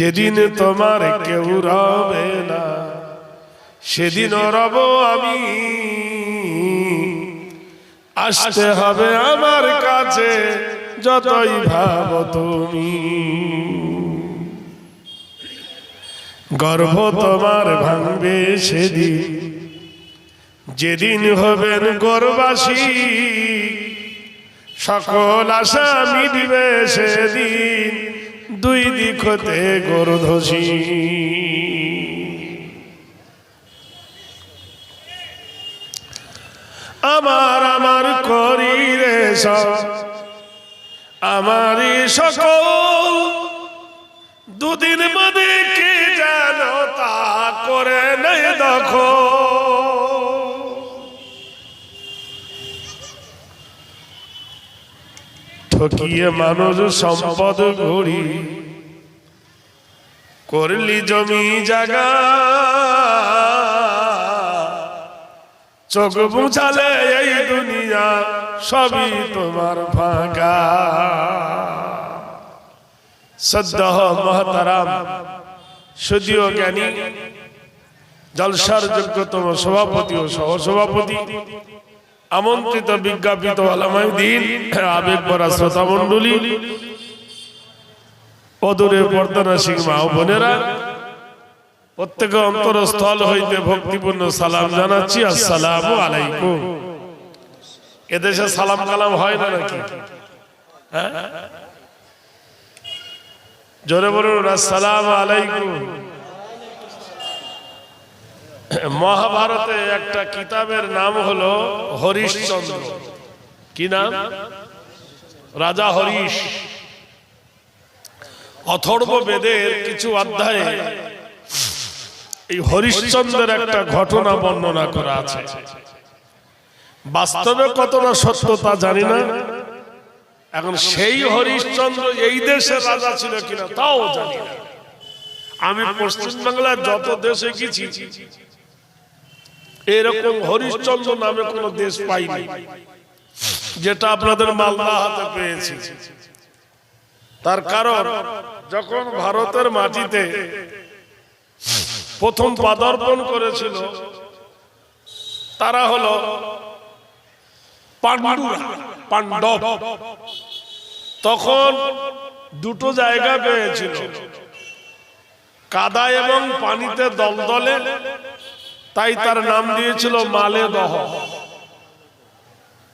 যেদিন তোমার কেউ রবে না, সেদিন রব আমি। আসতে হবে আমার কাছে, যতই ভাব তুমি। গর্ভ তোমার ভাঙবে সেদিন, যেদিন হবেন গর্বাসী। সকল আশা মিটবে সেদিন। দুই দিক হতে গরুধসী আমার আমার করি রে সব। আমারই সকল। দুদিন মধ্যে কে জানো তা করে নাই দেখো ঠকিয়ে মানুষ সম্পদ ঘড়ি করলি জমি জাগা চোখ বুঝালে এই দুনিয়া সবই তোমার ফাঁকা সদ্যহ মহতারাম, সুদীয় জ্ঞানী, জলসার যোগ্যতম সভাপতি ও সহ সভাপতি আমন্ত্রিত বিজ্ঞাপিত আলামাইদিন, আবেগ ভরা শ্রোতা মণ্ডলী অদূরে বর্তনা সিং মা বোনেরা, প্রত্যেক অন্তরস্থল হইতে ভক্তিপূর্ণ সালাম জানাচ্ছি। আসসালাম আলাইকুম। এদেশে সালাম কালাম হয় না নাকি? হ্যাঁ? জোরে বলুন, আসসালাম আলাইকুম। মহাভারতে একটা কিতাবের নাম হলো হরিশচন্দ্র। কি নাম? রাজা হরিশ। অথর্ব বেদের কিছু অধ্যায়ে এই হরিশ্চন্দ্রের একটা ঘটনা বর্ণনা করা আছে। বাস্তবে কতটা সত্যতা জানি না। এখন সেই হরিশ্চন্দ্র এই দেশের রাজা ছিল কিনা তাও জানি না। আমি পশ্চিমবাংলার যত দেশে গেছি এরকম হরিশ্চন্দ্র নামে কোন দেশ পাইনি, যেটা আপনাদের মালদা হাতে পেয়েছি। তার কারণ, যখন ভারতের মাটিতে প্রথম পাদার্পণ করেছিল, তারা হলো পাণ্ডব। তখন দুটো জায়গা পেয়েছিল, কাদা এবং পানিতে দলদলে তাই তার নাম দিয়েছিল মালে দহ।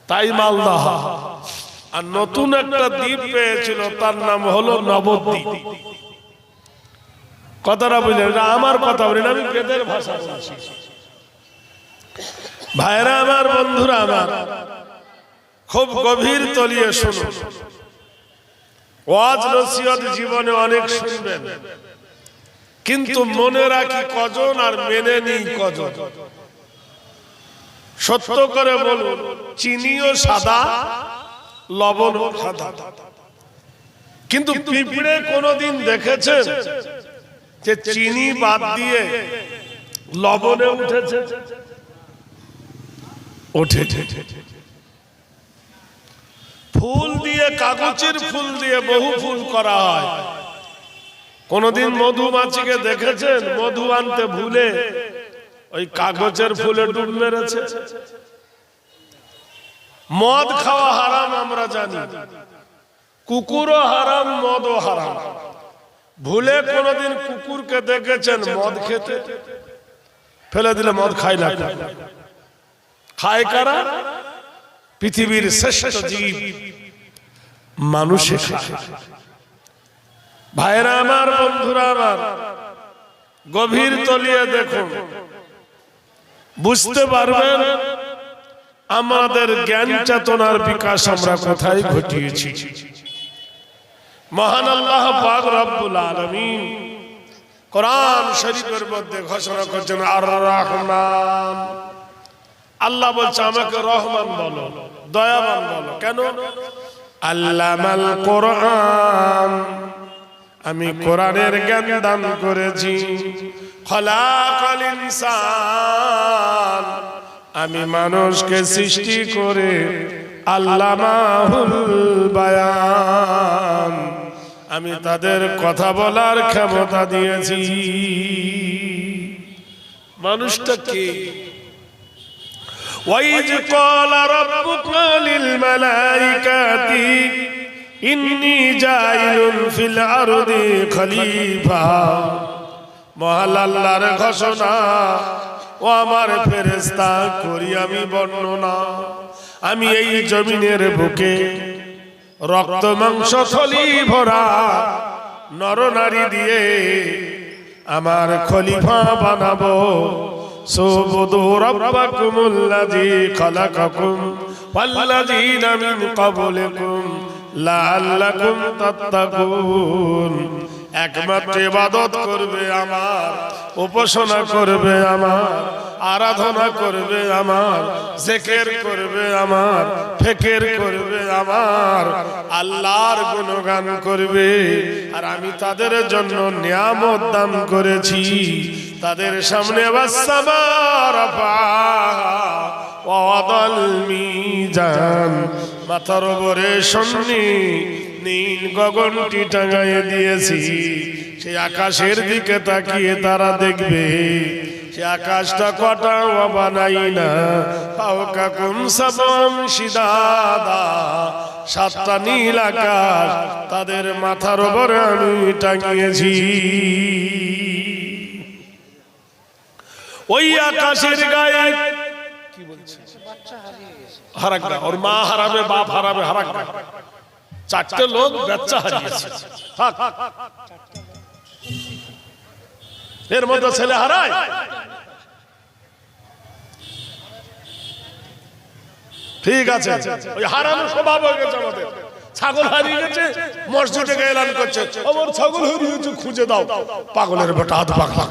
তাই মালদহ আর নতুন একটা দ্বীপ পেয়েছিল, তার নাম হলো নবদ্বীপ। কথাটা বুঝলেন? এটা আমার কথা বলি না আমি বেদের ভাষা বলছি। ভাইরা আমার, বন্ধুরা আমার, খুব গভীর তলিয়ে শুনুন ওয়াজ, নসিহত, জীবনে অনেক শুনবেন। কিন্তু মনে রাখি কজন আর মেনে নিই কজন। সত্য করে বলুন চিনিও সাদা লবণ সাদা। কিন্তু পিঁপড়ে কোনোদিন দেখেছেন যে চিনি বাদ দিয়ে লবণে উঠেছে। ওঠে ফুল দিয়ে কাগজের ফুল দিয়ে বহু ফুল করা হয়। কোনদিন মধুমাছিকে দেখেছেন? মধু আনতে ভুলে ওই কাগজের ফুলে ডুব মেরেছে। মদ খাওয়া হারাম আমরা জানি। কুকুরও হারাম মদও হারাম। ভুলে কোনদিন কুকুরকে দেখেছেন মদ খেতে? ফেলে দিলে মদ খায় না খায় কারা? পৃথিবীর শ্রেষ্ঠ জীব। মানুষে খায়। ভাইরা আমার বন্ধুরা আমার, গভীর তলিয়ে দেখুন বুঝতে পারবেন, আমাদের জ্ঞান চেতনার বিকাশ আমরা কোথায় ঘটিয়েছি। মহান আল্লাহ পাক রব্বুল আলামিন কোরআন শরীফের মধ্যে ঘোষণা করছেন আর রহমান আল্লাহ বলছে, আমাকে রহমান বলো, দয়াবান বলো। কেন? আল্লামাল কোরআন। আমি কোরআনের জ্ঞান দান করেছি আমি মানুষকে সৃষ্টি করে আল্লামাহুল বায়ান। আমি তাদের কথা বলার ক্ষমতা দিয়েছি। মানুষটা কি? ওয়াইজ কলার রাব্বুকা লিল মালাইকাতি ইন্নি জাইলুন ফিল আরদি খলিফা। মহালাল্লার ঘোষণা, ও আমার ফেরেস্তা করি আমি বর্ণনা। আমি এই জমিনের বুকে রক্ত, মাংস, থলি ভরা নরনারী দিয়ে আমার খলিফা বানাবো। সুবুদু খলাকাকুম খালাকাকুম মিন ক্বাবলিকুম। লাআল্লাকুম তাত্তাকুন। একমাত্র ইবাদত করবে আমার, উপাসনা করবে আমার, আরাধনা করবে আমার, জেকের করবে আমার, ফেকের করবে আমার, আল্লাহর গুণগান করবে। আর আমি তাদের জন্য নিয়ামত দান করেছি। তাদের সামনে বাসাবার মাথার উপরে সন্নি, নীল গগনটি টাঙাইয়ে দিয়েছি। সেই আকাশের দিকে তাকিয়ে তারা দেখবে আকাশটা কটা বানাই না। নীল আকাশ, তাদের মাথার উপর আমি টাঙিয়েছি। ওই আকাশের গায়ে কি বলছে হারাক ওর মা হারাবে বাপ হারাবে চারটে লোক বাচ্চা হারিয়েছে। থাক। এর মধ্যে ছেলে হারায়। ঠিক আছে ওই হারানো স্বভাব হয়ে গেছে আমাদের। ছাগল হারিয়ে গেছে মসজিদে এলান করছে। আমার ছাগল হারিয়েছে খুঁজে দাও। পাগলের বেটা হাত পাক পাক।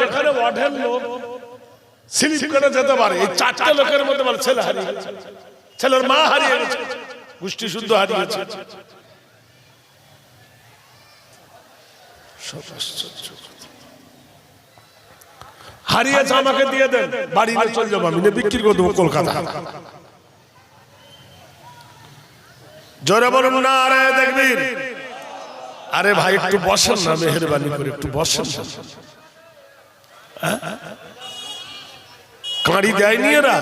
যেখানে লোক স্লিপ করে যেতে পারে। এই চারটে লোকের মধ্যে ছেলে হারিয়ে ছেলের মা হারিয়ে গেছে। গোষ্ঠী শুদ্ধ হারিয়েছে। হারিয়েছে আমাকে দিয়ে দেন, বাড়ি নিয়ে চলে যাব আমি বিক্রি করে দেবো কলকাতা জোরে বলুন, না, আরে দেখবিন আরে ভাই, একটু বসেন না, মেহরবানি করে একটু বসেন। না? কাঁড়ি দেয়নি এরা?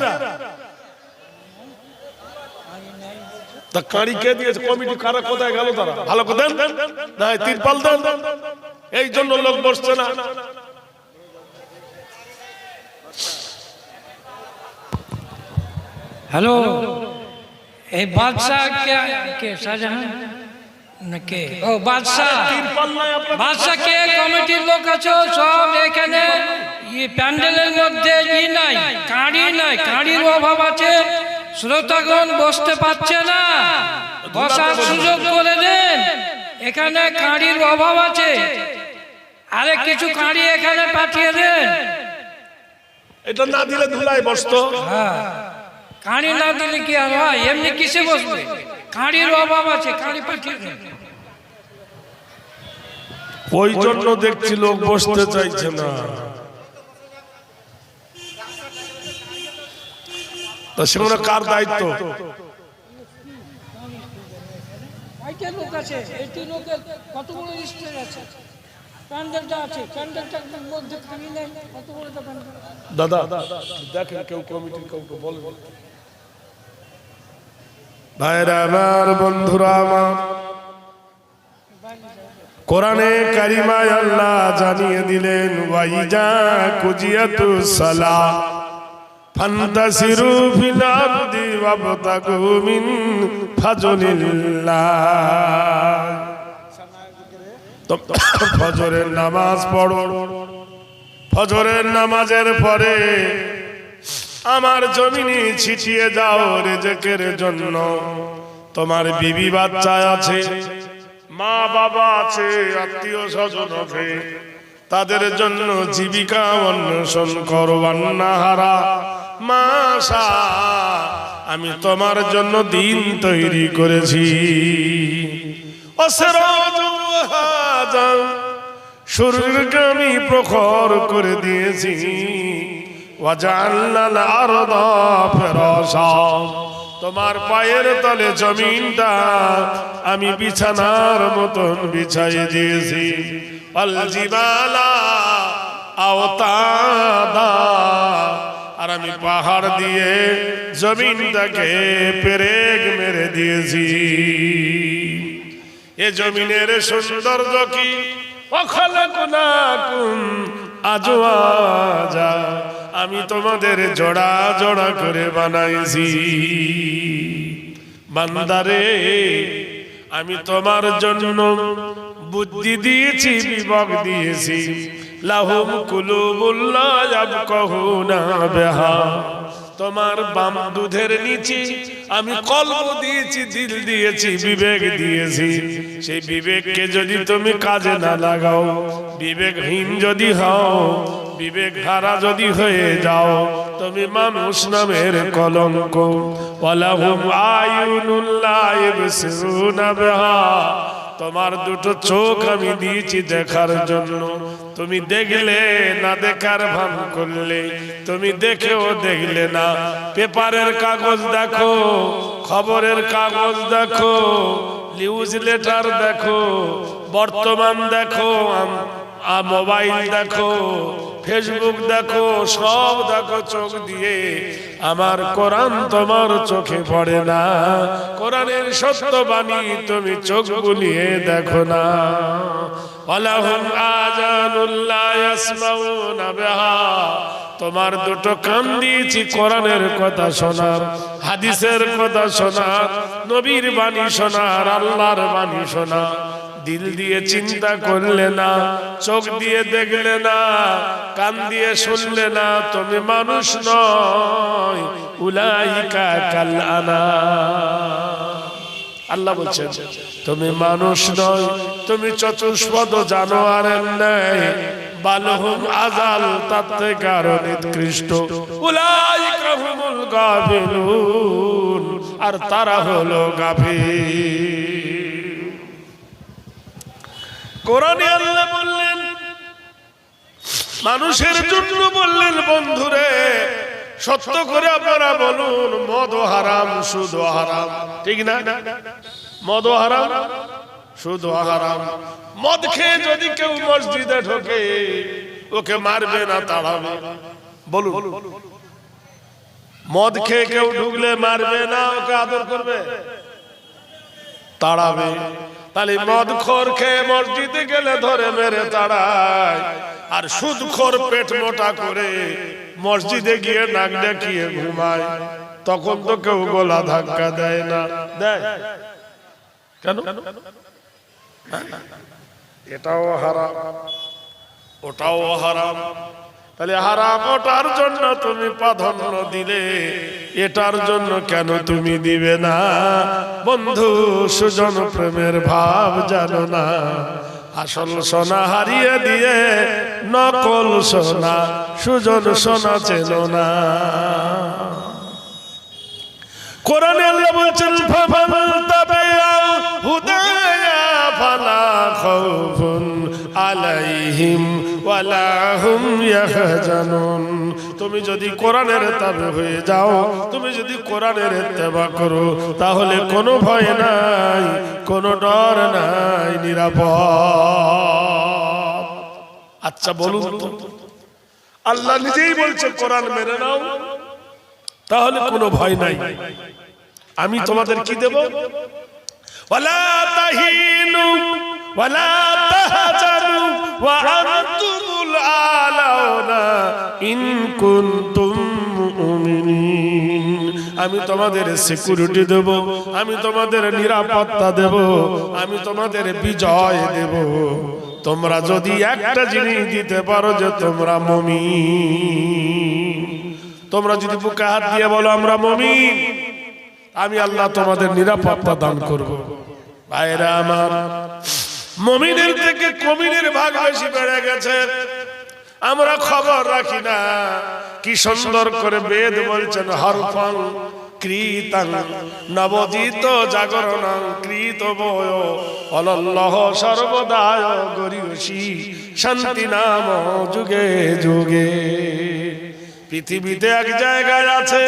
তা কাঁড়ি কে দিয়েছে? কমিটি কারা কোথায় গেল তারা? ভালো করে দেন। না তিরপাল দেন। এই জন্য লোক বসছে না। হ্যালো, এই বাদশাহ কে? শাহজাহান? না কে? ও বাদশাহ। বাদশাহ কে? কমিটির লোক আছে? সব এখানে। ই প্যান্ডেলের মধ্যে ই নাই কাঁড়ি নাই কাঁড়ির অভাব আছে। শ্রোতাগণ বসতে পারছে না। বসার সুযোগ করে দেন। এখানে কাঁড়ির অভাব আছে। আরে কিছু কাঁড়ি এখানে পাঠিয়ে দেন। এটা না দিলে ধুলাই বসতো। হ্যাঁ। কাঁড়ি না দিলে কি আর হয়? এমনি কিসে বসবে? কাঁড়ির অভাব আছে কাঁড়ি পাঠিয়ে ওই জন্য দেখছি লোক বসতে চাইছে না। তা সেগুলো কার দায়িত্ব? লোক আছে? এইটি লোকের কত বড় স্টেজ দাদা দেখেন কেউ কমিটির কাউকে বলে। ভাইরা আমার বন্ধুরা আমার। কোরআনে কারিমায় আল্লাহ জানিয়ে দিলেন, ওয়াইজা কুজিয়াতু সালা, ফান্তাসিরু ফিল আরদি ওয়াবতাগু মিন ফাজলিল্লাহ। ফজরের নামাজ পড়ো। ফজরের নামাজের পরে আমার জমিনে ছিটিয়ে যাও রেজেকের জন্য। তোমার বিবি বাচ্চা আছে, মা বাবা আছে, আত্মীয় স্বজন আছে। তাদের জন্য জীবিকা অন্বেষণ করবান্নাহারা মাসা আমি তোমার জন্য দিন তৈরি করেছি। সূর্যকে আমি প্রখর করে দিয়েছি। তোমার পায়ের তলে জমিনটা আমি বিছানার মতন বিছাই দিয়েছি। আর আমি পাহাড় দিয়ে জমিনটাকে পেরেক মেরে দিয়েছি। এ জমিনের সৌন্দর্য কি? অখলকুনাকুম আজওয়াজা। আমি তোমাদের জোড়া জোড়া করে বানাইছি। বান্দারে, আমি তোমার জন্য বুদ্ধি দিয়েছি বিবেক দিয়েছি। লাহুম কুলুবুল্লাহ ইয়াবকাহুনা বিহা। তোমার বাম দুধের নিচে আমি কল্প দিয়েছি, দিল দিয়েছি, বিবেক দিয়েছি। সেই বিবেককে যদি তুমি কাজে না লাগাও, বিবেকহীন যদি হও বিবেক হারা যদি হয়ে যাও, তুমি মানুষ নামের কলঙ্ক। আয়ুনুল্লাহ তোমার দুটো চোখ আমি দিয়েছি দেখার জন্য। তুমি দেখলে না দেখার ভান করলে, তুমি দেখেও দেখলে না। পেপারের কাগজ দেখো, খবরের কাগজ দেখো, নিউজ লেটার দেখো, বর্তমান দেখো আম- আ মোবাইল দেখো, ফেসবুক দেখো, সব দেখো চোখ দিয়ে। আমার কোরআন তোমার চোখে পড়ে না। কোরআনের সত্য বাণী তুমি চোখ বুলিয়ে দেখো না। ওয়ালাহুম আজানুল্লাহ ইয়াসমাউনা তোমার দুটো কান দিয়েছি কোরআনের কথা শোনার, হাদিসের কথা শোনার, নবীর বাণী শোনার, আল্লাহর বাণী শোনার। দিল দিয়ে চিন্তা করলে না, চোখ দিয়ে দেখলে না, কান দিয়ে শুনলে না, তুমি মানুষ নয়। উলাইকা কাল আনা। আল্লাহ বলছেন, তুমি মানুষ নয়, তুমি চতুষ্পদ জানোয়ারের ন্যায়, বালহুম আজাল, তার থেকে আরও নিকৃষ্ট। উলাইকা হুমুল আর তারা হলো গাফিল। কোরআনে আল্লাহ বললেন, মানুষের জন্য বললেন, বন্ধুরে, সত্য করে আপনারা বলুন, মদ হারাম, সুদ হারাম। ঠিক না? মদ হারাম, সুদ হারাম। মদ খেয়ে যদি কেউ মসজিদে ঢোকে, ওকে মারবে না, তাড়াবে। বলুন। মদ খেয়ে কেউ ঢুকলে মারবে না, ওকে আদর করবে? তাড়াবে। তাহলে মদ খোর খেয়ে মসজিদে গেলে ধরে মেরে তাড়ায়। আর সুদ খোর পেট মোটা করে মসজিদে গিয়ে নাক ডাকিয়ে ঘুমায়। তখন তো কেউ গোলা ধাক্কা দেয় না। দেয়। কেন? এটাও হারাম। ওটাও হারাম। তাহলে হারাম ওটার জন্য তুমি প্রাধান্য দিলে, এটার জন্য কেন তুমি দিবে না? বন্ধু, সুজন প্রেমের ভাব জানো না। আসল সোনা হারিয়ে দিয়ে নকল সোনা, সুজন সোনা চেন না। কোরআনে আল্লাহ বলছেন ফালা খাউফুন আলাইহিম। তুমি যদি কোরআনের তাবে হয়ে যাও, তুমি যদি কোরআনের ইত্তেবা করো, তাহলে কোনো ভয় নাই, কোনো ডর নাই, নিরাপদ। আচ্ছা বলুন আল্লাহ নিজেই বলছে, কোরআন মেনে নাও, তাহলে কোনো ভয় নাই। আমি তোমাদের কি দেব? ওয়ালা তাহিনু, ওয়ালা তাহজানু, ওয়া আমি তোমাদের সিকিউরিটি দেব, আমি তোমাদের নিরাপত্তা দেব, আমি তোমাদের বিজয় দেব। তোমরা যদি একটা জিনিস দিতে পারো যে তোমরা তোমরা যদি বুকে হাত দিয়ে বলো, আমরা মমিন, আমি আল্লাহ তোমাদের নিরাপত্তা দান করব। ভাইরা আমার, মমিনের থেকে কমিনের ভাগ বেশি বেড়ে গেছে। আমরা খবর রাখি না। কি সুন্দর করে বেদ বলছেন হরফং কৃতাং নবজিত জাগরণ কৃত বয়। অলল্লহ সর্বদায় গরিয়সী, শান্তি নাম যুগে যুগে। পৃথিবীতে এক জায়গায় আছে,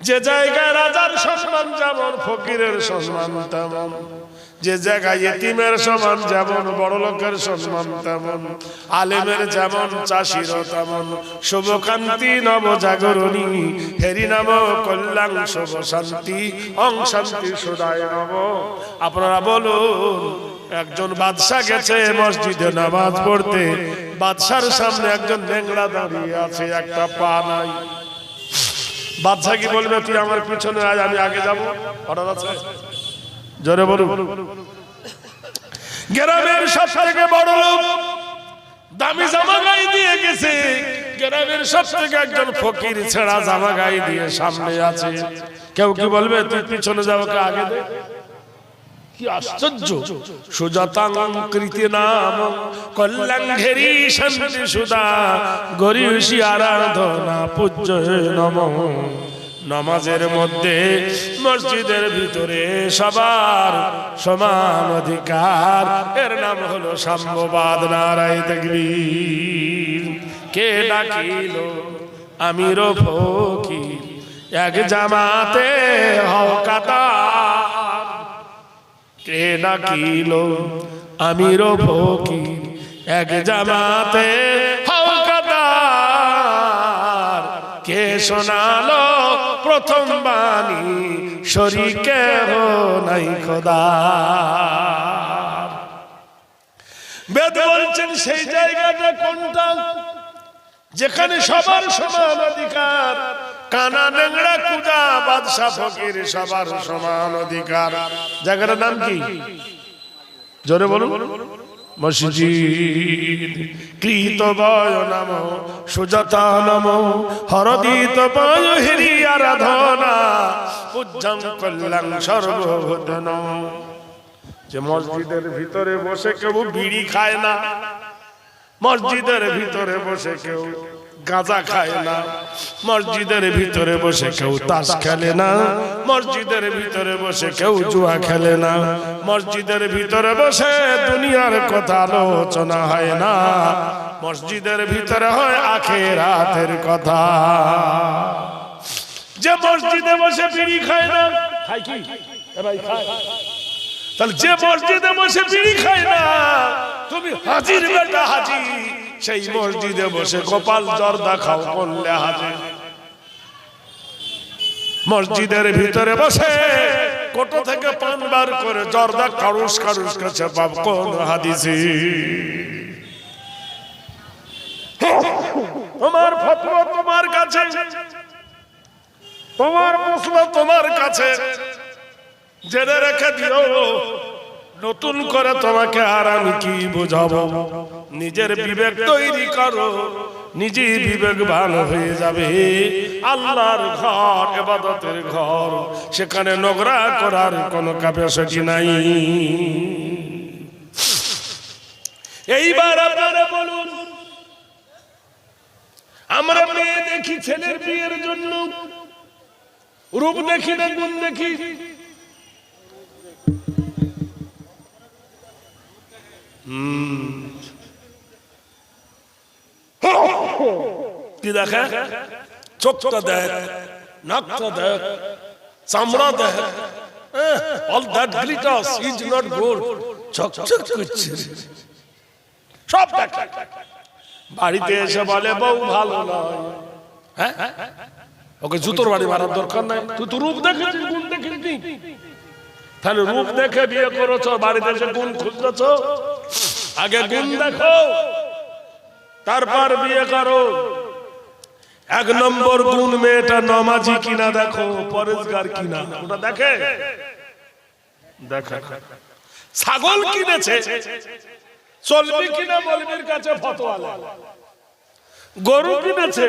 যে জায়গায় রাজার সম্মান যেমন, ফকিরের সম্মান তেমন। যে জায়গায় এতিমের সমান যেমন, বড় লোকের সম্মান তেমন, আলেমের যেমন চাষির তেমন। শুভকান্তি নব জাগরণী হেরি নাম কল্যাণ শুভ শান্তি অং শান্তি, সুদায় নব আপনারা বলুন, একজন বাদশা গেছে মসজিদে নামাজ পড়তে, বাদশার সামনে একজন নেংড়া দাঁড়িয়ে আছে, একটা পা নাই। বাদশা কি বলবে, তুই আমার পিছনে আয়, আমি আগে যাব? অর্ডার আছে? জোরে বলুন। গ্রামের সব থেকে বড় লোক দামি জামা গায়ে দিয়ে গেছে। গ্রামের সব থেকে একজন ফকির ছেঁড়া জামা গায়ে দিয়ে সামনে আছে। কেউ কি বলবে, তুই পিছনে যাব কে আগে দে কি আশ্চর্য। সুজাতাং কৃতি নাম কল্যাণ ঘেরি শান্তি সুদা। গরিষি আরাধনা পূজ্য নম। নামাজের মধ্যে, মসজিদের ভিতরে সবার সমান অধিকার। এর নাম হলো সাম্যবাদ, নারায় দেখবীর কে ডাকিল? আমির ফকির। এক জামাতে কে ডাকিল? আমির ফকির। এক জামাতে হও কে শোনালো প্রথম বাণী, শরীকে নাই খোদা। বেদ বলছেন, সেই জায়গাটা কোনটা? যেখানে সবার সমান অধিকার, কানা নেংড়া কুজা, বাদশা ফকির সবার সমান অধিকার। জায়গাটার নাম কি? জোরে বলুন। মসজিদ কৃত বয় নাম, সুজাতা নম, হরদিত বয় হিরি আরাধনা, পূজ্যং কল্যাণ সর্বভূতন যে মসজিদের ভিতরে বসে কেউ বিড়ি খায় না, মসজিদের ভিতরে বসে কেউ গাঁজা খায় না। মসজিদের ভিতরে বসে কেউ তাস খেলে না। মসজিদের ভিতরে বসে কেউ জুয়া খেলে না। মসজিদের ভিতরে বসে দুনিয়ার কথা আলোচনা হয় না। মসজিদের ভিতরে হয় আখের রাতের কথা। যে মসজিদে বসে বিড়ি খায় না, খায় কি? তাহলে যে মসজিদে বসে বিড়ি খায় না, তুমি হাজির বেটা হাজি সেই মসজিদে বসে গোপাল জর্দা খাও করলে হাজির মসজিদের ভিতরে বসে কোটো থেকে পান বার করে জর্দা কারুস কারুস কাছে বাপ কোন হাদিসি। তোমার ফতোয়া তোমার কাছে। তোমার মশলা তোমার কাছে। জেনে রেখে দিও নতুন করে তোমাকে আর আমি কি বোঝাবো? নিজের বিবেক তৈরি করো নিজে ভালো হয়ে যাবে। আল্লাহর ঘর, এবাদতের ঘর, সেখানে নোংরা করার কোনো ক্যাপাসিটি নাই। এইবার আপনারা বলুন, আমরা মেয়ে দেখি, ছেলের বিয়ের জন্য রূপ দেখি না, গুণ দেখি? কি দেখে? চোখটা দেখ, নাকটা দেখ, চামড়া দেখ। All that glitters is not gold চকচক করছে। সব বাড়িতে এসে বলে, বউ ভালো নয়। হ্যাঁ? ওকে জুতোর বাড়ি মারার দরকার নাই। তুই তো রূপ দেখেছিস, গুণ দেখিসনি তাহলে রূপ দেখে বিয়ে করেছ, বাড়িতে এসে গুণ খুঁজতেছ? আগে গুণ দেখো, তারপর বিয়ে করো। এক নম্বর গুণ মেয়েটা নমাজি কিনা দেখো পরেশগার কিনা। ওটা দেখে? দেখে। ছাগল কিনেছে, চলবি কিনা বলবির কাছে ফতোয়া গরু কিনেছে,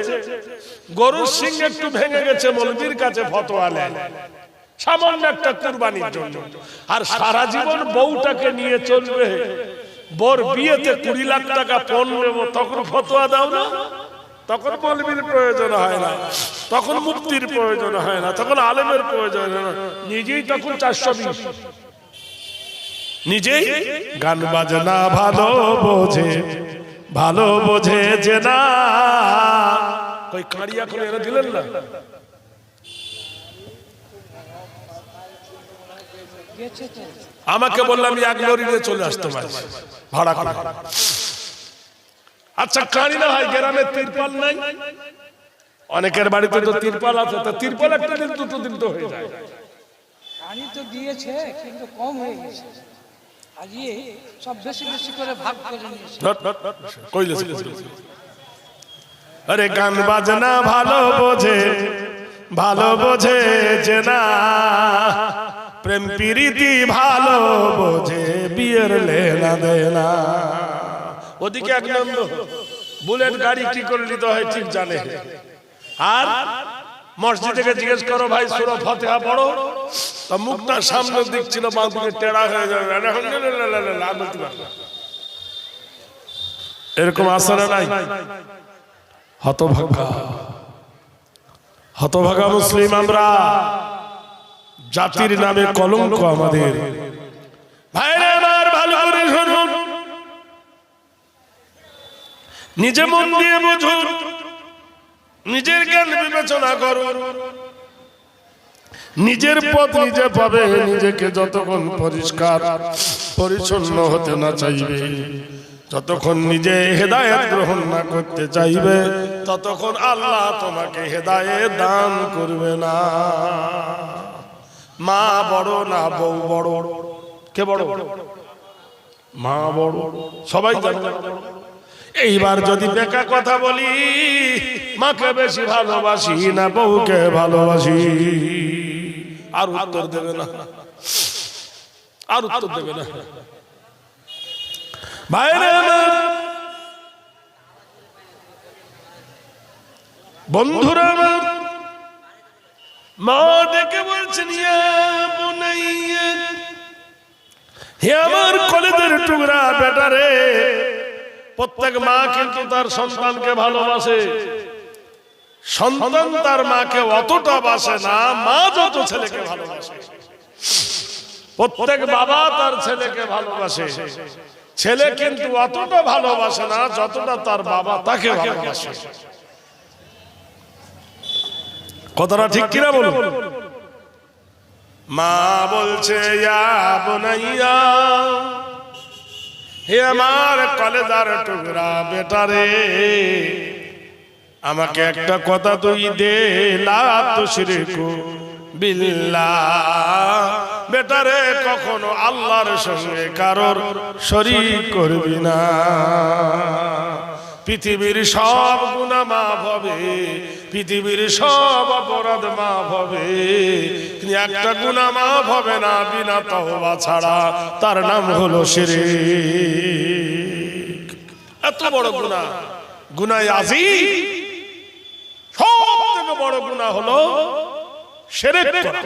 গরুর সিং একটু ভেঙে গেছে, মলবির কাছে ফতোয়া নেয় সামান্য একটা কুরবানির জন্য। আর সারা জীবন বউটাকে নিয়ে চলবে। বর বিয়েতে কুড়ি লাখ টাকা পণ নেব, তখন ফতোয়া দাও না। তখন মলবির প্রয়োজন হয় না। তখন মুক্তির প্রয়োজন হয় না। তখন আলেমের প্রয়োজন হয় না। নিজেই তখন চারশো বিশ। নিজেই গান বাজনা ভালো বোঝে ভালো বোঝে যে না। কই কাড়িয়া করে এরা দিলেন না গেছে তো আমাকে বললাম এক চলে আসতে পারি ভাড়া করে। আচ্ছা কারি না হয় গ্রামে তিরপাল নাই? অনেকের বাড়িতে তো তিরপাল আছে তা তিরপাল একটা দিন দুটো দিন তো হয়ে যায়। পানি তো দিয়েছে কিন্তু কম হয়ে গেছে। আজকে সব বেশি বেশি করে ভাগ করে নিয়েছে। ধর, ধর, ধর, কইলে আরে গান বাজনা ভালো বোঝে ভালো বোঝে যে না। প্রেম প্রীতি ভালো বোঝে, বিয়ের লেনা দেনা। ওদিকে এক নম্বর বুলেট গাড়ি কি করে নিতে হয় ঠিক জানে। আর মসজিদ জিজ্ঞেস করো, ভাই, সুরা ফতেহা পড়ো? তা মুখটা সামনের দিক ছিল, বাঁ দিকে টেড়া হয়ে যাবে। এরকম আসরে নাই। হতভাগা। হতভাগা মুসলিম আমরা। জাতির নামে কলঙ্ক আমাদের। ভাইরা আমার ভালো করে শুনুন নিজে মন দিয়ে বুঝুন নিজের জ্ঞান বিবেচনা করুন নিজের পথ নিজে পাবে নিজেকে যতক্ষণ পরিষ্কার পরিচ্ছন্ন হতে না চাইবে যতক্ষণ নিজে হেদায়েত গ্রহণ না করতে চাইবে ততক্ষণ আল্লাহ তোমাকে হেদায়েত দান করবে না। মা বড় না বউ বড়? কে বড়? মা বড়। সবাই জানে। এইবার যদি বেকা কথা বলি, মাকে বেশি ভালোবাসি না বউকে ভালোবাসি? আর উত্তর দেবে না। আর উত্তর দেবে না। বাইরে বন্ধুরা মা ডেকে বলছেন হে আমার কলেজের টুকরা বেটারে প্রত্যেক মা কিন্তু তার সন্তানকে ভালোবাসে। সন্তান তার মাকে অতটা বাসে না মা যত ছেলেকে ভালোবাসে। প্রত্যেক বাবা তার ছেলেকে ভালোবাসে। ছেলে কিন্তু অতটা ভালোবাসে না যতটা তার বাবা তাকে ভালোবাসে। কথাটা ঠিক কিনা বলুন? মা বলছে হে আমার কলেজার টুকরা বেটারে, আমাকে একটা কথা তুই দে বিল্লাহ। বেটারে, কখনো আল্লাহর সঙ্গে কারোর শরীক করবি না। পৃথিবীর সব গুণা মাফ হবে, পৃথিবীর সব অপরাধ মাফ হবে। একটা গুণা মাফ হবে না, বিনা তহবা ছাড়া তার নাম হলো শিরিক। এত বড় গুণা। গুনায় আজি সব থেকে বড় গুণা হলো করা